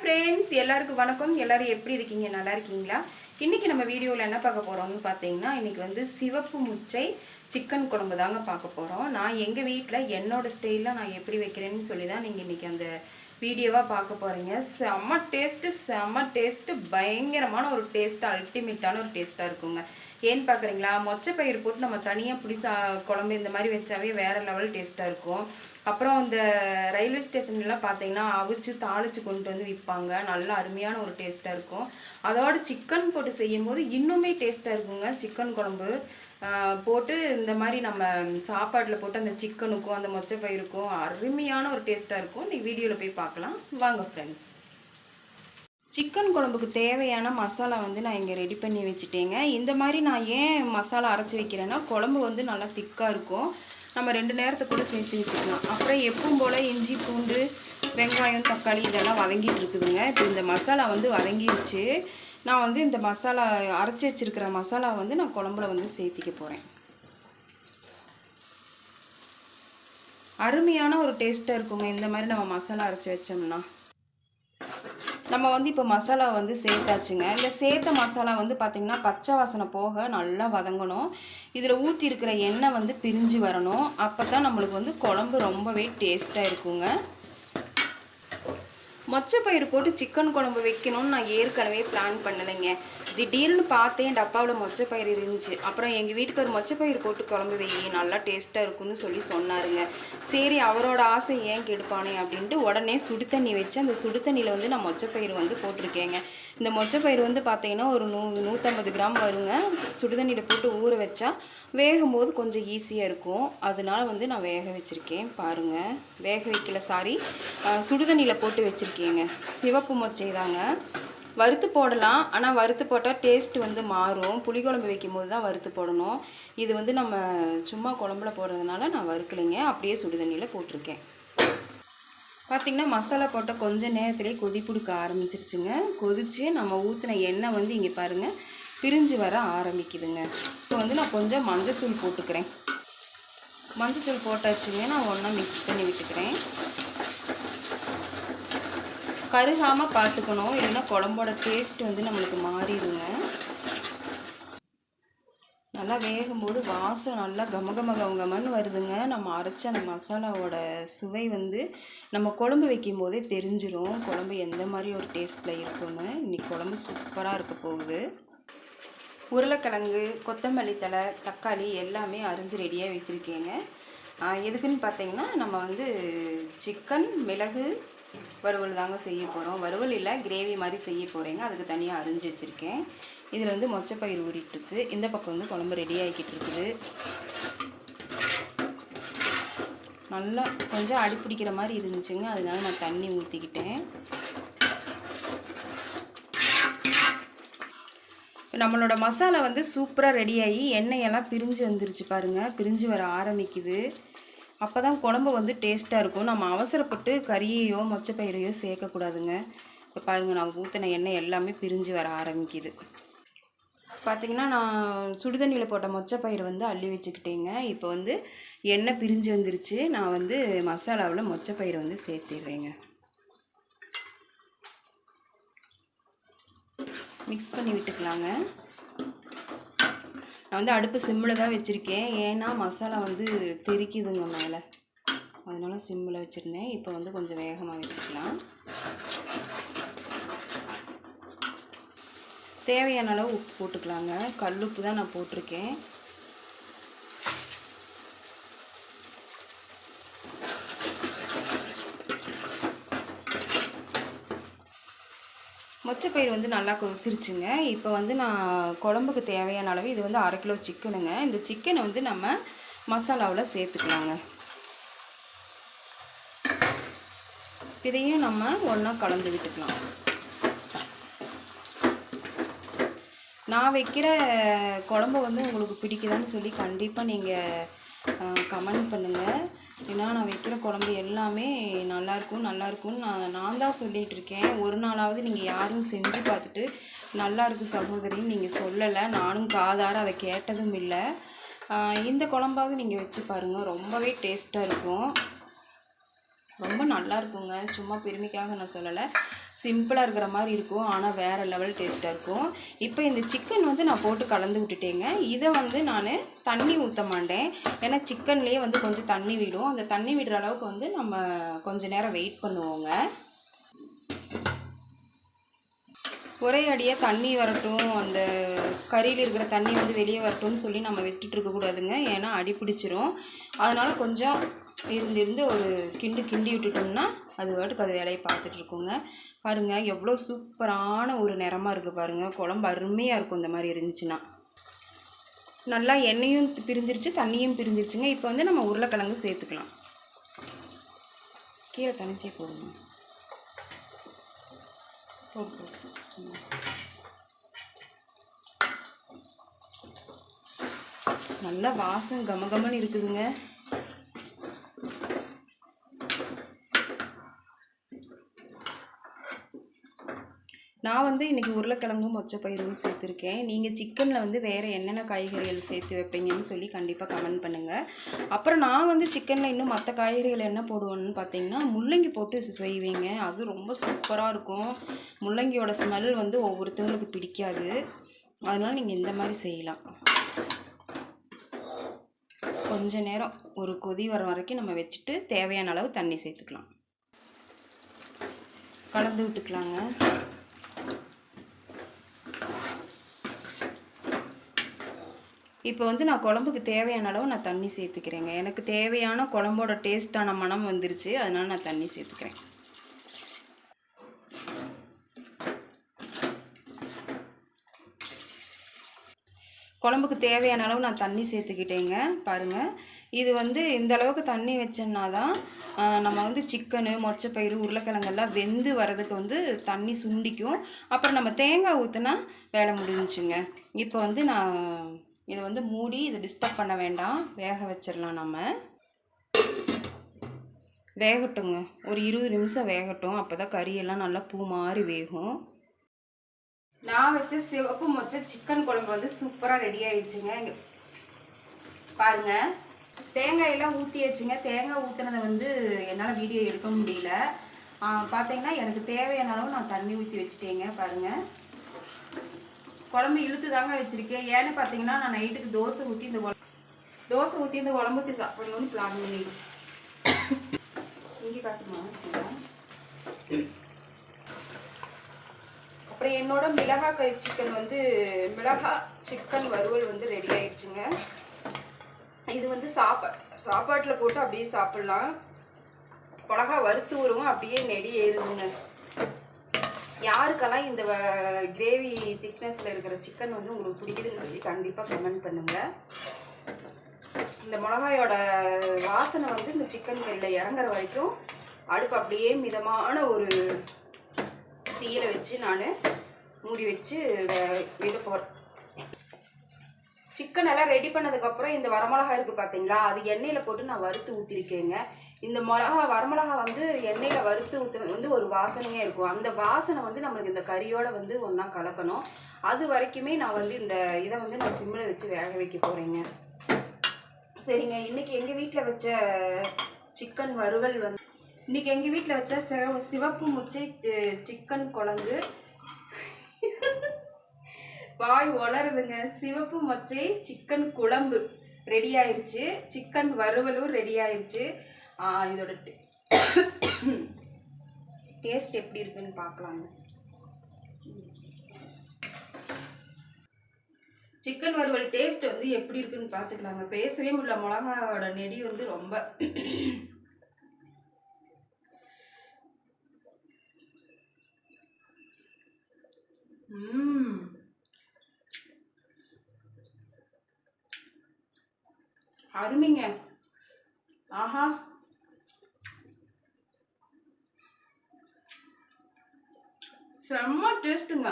Friends எல்லாருக்கும் வணக்கம். எல்லாரும் எப்படி இருக்கீங்க? நல்லா இருக்கீங்களா? இன்னைக்கு நம்ம வீடியோவில் என்ன பார்க்க போகிறோம்னு பார்த்தீங்கன்னா இன்னைக்கு வந்து சிவப்பு முச்சை சிக்கன் குழம்பு தாங்க பார்க்க போகிறோம் நான் எங்கள் வீட்டில் என்னோடய ஸ்டைலில் நான் எப்படி வைக்கிறேன்னு சொல்லி தான் நீங்கள் இன்றைக்கி அந்த வீடியோவாக பார்க்க போகிறீங்க செம்ம டேஸ்ட்டு செம்ம டேஸ்ட்டு பயங்கரமான ஒரு டேஸ்ட்டு அல்டிமேட்டான ஒரு டேஸ்ட்டாக இருக்குங்க. ஏன்னு பார்க்குறீங்களா மொச்சப்பயிர் போட்டு நம்ம தனியாக புளிசா குழம்பு இந்த மாதிரி வச்சாவே வேறு லெவல் டேஸ்ட்டாக இருக்கும். அப்புறம் இந்த ரயில்வே ஸ்டேஷன்லாம் பார்த்தீங்கன்னா அவிச்சு தாளிச்சு கொண்டு வந்து விற்பாங்க நல்லா அருமையான ஒரு டேஸ்ட்டாக இருக்கும். அதோட சிக்கன் போட்டு செய்யும் போது இன்னுமே டேஸ்ட்டாக இருக்குங்க. சிக்கன் குழம்பு. போட்டு இந்த மாதிரி நம்ம சாப்பாட்டில் போட்டு அந்த சிக்கனுக்கும் அந்த மொச்சப்பயிருக்கும் அருமையான ஒரு டேஸ்ட்டாக இருக்கும். நீ வீடியோவில் போய் பார்க்கலாம். வாங்க ஃப்ரெண்ட்ஸ் சிக்கன் குழம்புக்கு தேவையான மசாலா வந்து நான் இங்கே ரெடி பண்ணி வச்சுட்டேங்க. இந்த மாதிரி நான் ஏன் மசாலா அரைச்சி வைக்கிறேன்னா குழம்பு வந்து நல்லா திக்காக இருக்கும். நம்ம ரெண்டு நேரத்துக்கு கூட சேர்த்து வச்சுக்கலாம். அப்புறம் எப்பவும் போல் இஞ்சி பூண்டு வெங்காயம் தக்காளி இதெல்லாம் வதங்கிட்டு இருக்குதுங்க. இப்போ இந்த மசாலா வந்து வதங்கிடுச்சு நான் வந்து இந்த மசாலா அரைச்சி வச்சிருக்கிற மசாலா வந்து நான் குழம்புல வந்து சேர்த்திக்க போகிறேன் அருமையான ஒரு டேஸ்ட்டாக இருக்குங்க. இந்த மாதிரி நம்ம மசாலா அரைச்சி வச்சோம்னா. நம்ம வந்து இப்போ மசாலா வந்து சேர்த்தாச்சுங்க. இந்த சேர்த்த மசாலா வந்து பார்த்திங்கன்னா பச்சை வாசனை போக நல்லா வதங்கணும். இதில் ஊற்றி இருக்கிற எண்ணெய் வந்து பிரிஞ்சு வரணும். அப்போ தான் நம்மளுக்கு வந்து குழம்பு ரொம்பவே டேஸ்ட்டாக இருக்குங்க. மொச்சப்பயிறு போட்டு சிக்கன் குழம்பு வைக்கணும்னு நான் ஏற்கனவே பிளான் பண்ணலைங்க. திடீர்னு பார்த்தேன் டப்பாவில் மொச்சப்பயிறு இருந்துச்சு. அப்புறம் எங்கள் வீட்டுக்கு மொச்சப்பயிறு போட்டு குழம்பு வை நல்லா டேஸ்ட்டாக இருக்குன்னு சொல்லி சொன்னாருங்க. சரி அவரோட ஆசை ஏன் கெடுப்பானே அப்படின்ட்டு உடனே சுடு தண்ணி வச்சு அந்த சுடு தண்ணியில் வந்து நான் மொச்சப்பயிறு வந்து போட்டிருக்கேங்க. இந்த மொச்சப்பயிறு வந்து பார்த்தீங்கன்னா ஒரு நூ நூற்றம்பது கிராம் வருங்க. சுடுதண்ணியில் போட்டு ஊற வச்சா வேகும் போது கொஞ்சம் ஈஸியாக இருக்கும். அதனால வந்து நான் வேக வச்சுருக்கேன். பாருங்கள் வேக வைக்கல சாரி சுடுதண்ணியில் போட்டு வச்சுருக்கேங்க. சிவப்பு மொச்சை தாங்க வறுத்து போடலாம். ஆனால் வறுத்து போட்டால் டேஸ்ட் வந்து மாறும். புளிக்குழம்பு வைக்கும் போது தான் வறுத்து போடணும். இது வந்து நம்ம சும்மா குழம்புல போடுறதுனால நான் வறுக்கலைங்க. அப்படியே சுடுதண்ணியில் போட்டிருக்கேன். பார்த்திங்கன்னா மசாலா போட்ட கொஞ்சம் நேரத்துலேயே கொதி பிடிக்க ஆரம்பிச்சிருச்சுங்க. கொதித்து நம்ம ஊற்றின எண்ணெய் வந்து இங்கே பாருங்கள் பிரிஞ்சு வர ஆரம்பிக்குதுங்க. இப்போ வந்து நான் கொஞ்சம் மஞ்சத்தூள் போட்டுக்கிறேன். மஞ்சத்தூள் போட்டாச்சுங்க நான் ஒன்றா மிக்ஸ் பண்ணி விட்டுக்கிறேன். கருகாமல் பார்த்துக்கணும் இல்லைன்னா குழம்போட டேஸ்ட் வந்து நம்மளுக்கு மாறிடுங்க. நல்லா வேகும்போது வாசம் நல்லா கம கம கமகமன்னு வருதுங்க. நம்ம அரைச்ச அந்த மசாலாவோட சுவை வந்து நம்ம குழம்பு வைக்கும் போதே தெரிஞ்சிடும் குழம்பு எந்த மாதிரி ஒரு டேஸ்ட்டில் இருக்குன்னு இன்னைக்கு குழம்பு சூப்பராக இருக்க போகுது. உருளைக்கிழங்கு கொத்தமல்லி தழை தக்காளி எல்லாமே அரிஞ்சு ரெடியாக வச்சுருக்கேங்க. எதுக்குன்னு பார்த்தீங்கன்னா நம்ம வந்து சிக்கன் மிளகு வறுவல் தாங்க செய்ய போகிறோம் வறுவல் இல்லை கிரேவி மாதிரி செய்ய போகிறேங்க அதுக்கு தனியாக அரிஞ்சு வச்சுருக்கேன். இதில் வந்து மொச்சப்பயிர் ஊறிட்டுருக்கு. இந்த பக்கம் வந்து குழம்பு ரெடி ஆகிக்கிட்டு இருக்குது நல்லா கொஞ்சம் அடி பிடிக்கிற மாதிரி இருந்துச்சுங்க. அதனால நான் தண்ணி ஊற்றிக்கிட்டேன் நம்மளோட மசாலா வந்து சூப்பராக ரெடி ஆகி எண்ணெயெல்லாம் பிரிஞ்சு வந்துருச்சு பாருங்கள் பிரிஞ்சு வர ஆரம்பிக்குது. அப்போ தான் குழம்பு வந்து டேஸ்ட்டாக இருக்கும். நம்ம அவசரப்பட்டு கறியையோ மொச்சப்பயிரையோ சேர்க்கக்கூடாதுங்க. இப்போ பாருங்கள் நான் ஊற்றின எண்ணெய் எல்லாமே பிரிஞ்சு வர ஆரம்பிக்குது. பார்த்திங்கன்னா நான் சுடுதண்ணியில் போட்ட மொச்சப்பயிறு வந்து அள்ளி வச்சுக்கிட்டேங்க. இப்போ வந்து எண்ணெய் பிரிஞ்சு வந்துருச்சு. நான் வந்து மசாலாவில் மொச்சப்பயிரை வந்து சேர்த்திடுறேங்க. மிக்ஸ் பண்ணி விட்டுக்கலாங்க. நான் வந்து அடுப்பு சிம்மில் தான் வச்சுருக்கேன். ஏன்னா மசாலா வந்து தெரிக்குதுங்க மேலே. அதனால் சிம்மில் வச்சுருந்தேன். இப்போ வந்து கொஞ்சம் வேகமாக வச்சுக்கலாம். தேவையான அளவு உப்பு போட்டுக்கலாங்க. கல் உப்பு தான் நான் போட்டிருக்கேன். மொச்சப்பயிர் வந்து நல்லா கொதிச்சிருச்சுங்க. இப்போ வந்து நான் குழம்புக்கு தேவையான அளவு இது வந்து அரை கிலோ சிக்கனுங்க. இந்த சிக்கனை வந்து நம்ம மசாலாவில் சேர்த்துக்கலாங்க. இதையும் நம்ம ஒன்றா கலந்து விட்டுக்கலாம். நான் வைக்கிற குழம்பு வந்து உங்களுக்கு பிடிக்குதான்னு சொல்லி கண்டிப்பாக நீங்கள் கமெண்ட் பண்ணுங்கள் ஏன்னா நான் வைக்கிற குழம்பு எல்லாமே நல்லாயிருக்கும் நல்லாயிருக்கும்னு நான் நான் தான் சொல்லிகிட்டு இருக்கேன். ஒரு நாளாவது நீங்கள் யாரும் செஞ்சு பார்த்துட்டு நல்லாயிருக்கு சகோதரின்னு நீங்கள் சொல்லலை. நானும் காதார அதை கேட்டதும் இல்லை. இந்த குழம்பாவது நீங்கள் வச்சு பாருங்கள் ரொம்பவே டேஸ்ட்டாக இருக்கும். ரொம்ப நல்லா இருக்குங்க. சும்மா பெருமைக்காக நான் சொல்லலை. சிம்பிளாக இருக்கிற மாதிரி இருக்கும். ஆனால் வேறு லெவல் டேஸ்ட்டாக இருக்கும். இப்போ இந்த சிக்கன் வந்து நான் போட்டு கலந்து விட்டுட்டேங்க. இதை வந்து நான் தண்ணி ஊற்ற மாட்டேன். ஏன்னா சிக்கன்லேயே வந்து கொஞ்சம் தண்ணி விடும். அந்த தண்ணி விடுற அளவுக்கு வந்து நம்ம கொஞ்சம் நேரம் வெயிட் பண்ணுவோங்க. ஒரே அடியாக தண்ணி வரட்டும். அந்த கறியில் இருக்கிற தண்ணி வந்து வெளியே வரட்டும்னு சொல்லி நம்ம விட்டுட்டு இருக்கக்கூடாதுங்க ஏன்னா அடி பிடிச்சிரும். அதனால் கொஞ்சம் இருந்து இருந்து ஒரு கிண்டு கிண்டி விட்டுட்டோம்னா அது வாட்டுக்கு அது வேலையை பார்த்துட்டு இருக்குங்க பாருங்கள் எவ்வளோ சூப்பரான ஒரு நிறமாக இருக்குது பாருங்கள் குழம்பு அருமையாக இருக்கும் இந்த மாதிரி இருந்துச்சுன்னா நல்லா எண்ணெயும் பிரிஞ்சிருச்சு தண்ணியும் பிரிஞ்சிருச்சுங்க இப்போ வந்து நம்ம உருளைக்கிழங்கு சேர்த்துக்கலாம் கீழே தனிச்சே போடுங்க போடு போடு ம். நல்ல வாசம் இருக்குதுங்க நான் வந்து இன்றைக்கி உருளைக்கிழங்கும் மொச்சப்பயிரும் சேர்த்துருக்கேன். நீங்கள் சிக்கனில் வந்து வேறு என்னென்ன காய்கறிகள் சேர்த்து வைப்பீங்கன்னு சொல்லி கண்டிப்பாக கமெண்ட் பண்ணுங்கள் அப்புறம் நான் வந்து சிக்கனில் இன்னும் மற்ற காய்கறிகள் என்ன போடுவேன்னு பார்த்தீங்கன்னா முள்ளங்கி போட்டு செய்வீங்க. அது ரொம்ப சூப்பராக இருக்கும். முள்ளங்கியோட ஸ்மெல் வந்து ஒவ்வொருத்தவங்களுக்கு பிடிக்காது. அதனால் நீங்கள் இந்த மாதிரி செய்யலாம். கொஞ்ச நேரம் ஒரு கொதி வர வரைக்கும் நம்ம வச்சுட்டு தேவையான அளவு தண்ணி சேர்த்துக்கலாம். கலந்து விட்டுக்கலாங்க. இப்போ வந்து நான் குழம்புக்கு தேவையான அளவு நான் தண்ணி சேர்த்துக்கிறேங்க. எனக்கு தேவையான குழம்போட டேஸ்ட்டான மனம் வந்துருச்சு. அதனால் நான் தண்ணி சேர்த்துக்கிறேன். குழம்புக்கு தேவையான அளவு நான் தண்ணி சேர்த்துக்கிட்டேங்க. பாருங்கள் இது வந்து இந்த அளவுக்கு தண்ணி வச்சோம்னா தான் நம்ம வந்து சிக்கனு மொச்சப்பயிறு உருளைக்கிழங்கெல்லாம் வெந்து வர்றதுக்கு வந்து தண்ணி சுண்டிக்கும். அப்புறம் நம்ம தேங்காய் ஊற்றினா வேலை முடிஞ்சுங்க இப்போ வந்து நான் இதை வந்து மூடி இதை டிஸ்டர்ப் பண்ண வேண்டாம். வேக வச்சிடலாம் நம்ம. வேகட்டுங்க. ஒரு இருபது நிமிஷம் வேகட்டும். அப்போ தான் கறியெல்லாம் நல்லா பூ மாதிரி வேகும். நான் வச்ச சிவப்பு மொச்ச சிக்கன் குழம்பு வந்து சூப்பராக ரெடி ஆயிடுச்சுங்க. இங்க பாருங்க. தேங்காயெல்லாம் ஊற்றியாச்சுங்க தேங்காய் ஊற்றுனதை வந்து என்னால் வீடியோ எடுக்க முடியல. பார்த்தீங்கன்னா எனக்கு தேவையான அளவு நான் தண்ணி ஊற்றி வச்சுட்டேங்க. பாருங்கள் குழம்பு இழுத்து தாங்க வச்சிருக்கேன். ஏன்னு பார்த்தீங்கன்னா நான் நைட்டுக்கு தோசை ஊற்றி இந்த குழ- தோசை ஊற்றி இந்த குழம்பு ஊற்றி சாப்பிடணும்னு பிளான் பண்ணிடுவேன் இங்கே காட்டுமா? அப்புறம் என்னோட மிளகாய் கறி சிக்கன் வந்து மிளகாய் சிக்கன் வறுவல் வந்து ரெடி ஆயிடுச்சுங்க. இது வந்து சாப்பாடு சாப்பாட்டில் போட்டு அப்படியே சாப்பிட்லாம். மிளகா வறுத்து வருவோம் அப்படியே நெடி ஏறுதுங்க. யாருக்கெல்லாம் இந்த கிரேவி திக்னஸில் இருக்கிற சிக்கன் வந்து உங்களுக்கு பிடிக்குதுன்னு சொல்லி கண்டிப்பாக கமெண்ட் பண்ணுங்கள் இந்த மிளகாயோட வாசனை வந்து இந்த சிக்கன் கறியில் இறங்குற வரைக்கும் அடுப்பு அப்படியே மிதமான ஒரு தீயில வச்சு நான் மூடி வச்சு வே- விட போகிறேன் சிக்கன் எல்லாம் ரெடி பண்ணதுக்கப்புறம் இந்த வரமிளகா இருக்குது பார்த்தீங்களா அது எண்ணெயில் போட்டு நான் வறுத்து ஊற்றிருக்கேங்க இந்த மிளகா வரமிளகா வந்து எண்ணெயில் வறுத்து ஊற்றுறது வந்து ஒரு வாசனையாக இருக்கும். அந்த வாசனை வந்து நம்மளுக்கு இந்த கறியோடு வந்து ஒன்றா கலக்கணும். அது வரைக்குமே நான் வந்து இந்த இதை வந்து நான் சிம்மில் வச்சு வேக வைக்க போகிறேங்க சரிங்க இன்றைக்கி எங்கள் வீட்டில் வச்ச சிக்கன் வறுவல் வந்து இன்னைக்கு எங்கள் வீட்டில் வச்ச சிவப்பு முச்சை சிக்கன் குழம்பு. வாய் உளருதுங்க சிவப்பு மொச்சை சிக்கன் குழம்பு. ரெடி ஆயிடுச்சு சிக்கன் வறுவலும் ரெடி ஆயிடுச்சு இதோட டேஸ்ட் எப்படி இருக்குன்னு பார்க்கலாங்க. சிக்கன் வறுவல் டேஸ்ட் வந்து எப்படி இருக்குன்னு பார்த்துக்கலாங்க. பேசவே முடியல. மிளகாவோட நெடி வந்து ரொம்ப. ம் அருமைங்க. ஆஹா. செம்ம டேஸ்ட்டுங்க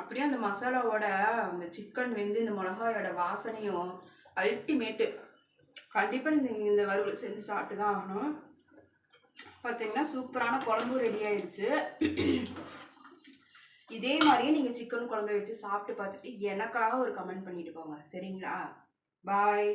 அப்படியே அந்த மசாலாவோட அந்த சிக்கன் வெந்து இந்த மிளகாயோட வாசனையும் அல்டிமேட்டு கண்டிப்பாக நீங்கள் இந்த வறுவல் செஞ்சு சாப்பிட்டு தான் ஆகணும். பார்த்தீங்கன்னா சூப்பரான குழம்பு ரெடி ஆயிடுச்சு. இதே மாதிரியே நீங்கள் சிக்கன் குழம்பு வச்சு சாப்பிட்டு பார்த்துட்டு எனக்காக ஒரு கமெண்ட் பண்ணிட்டு போங்க. சரிங்களா? பாய்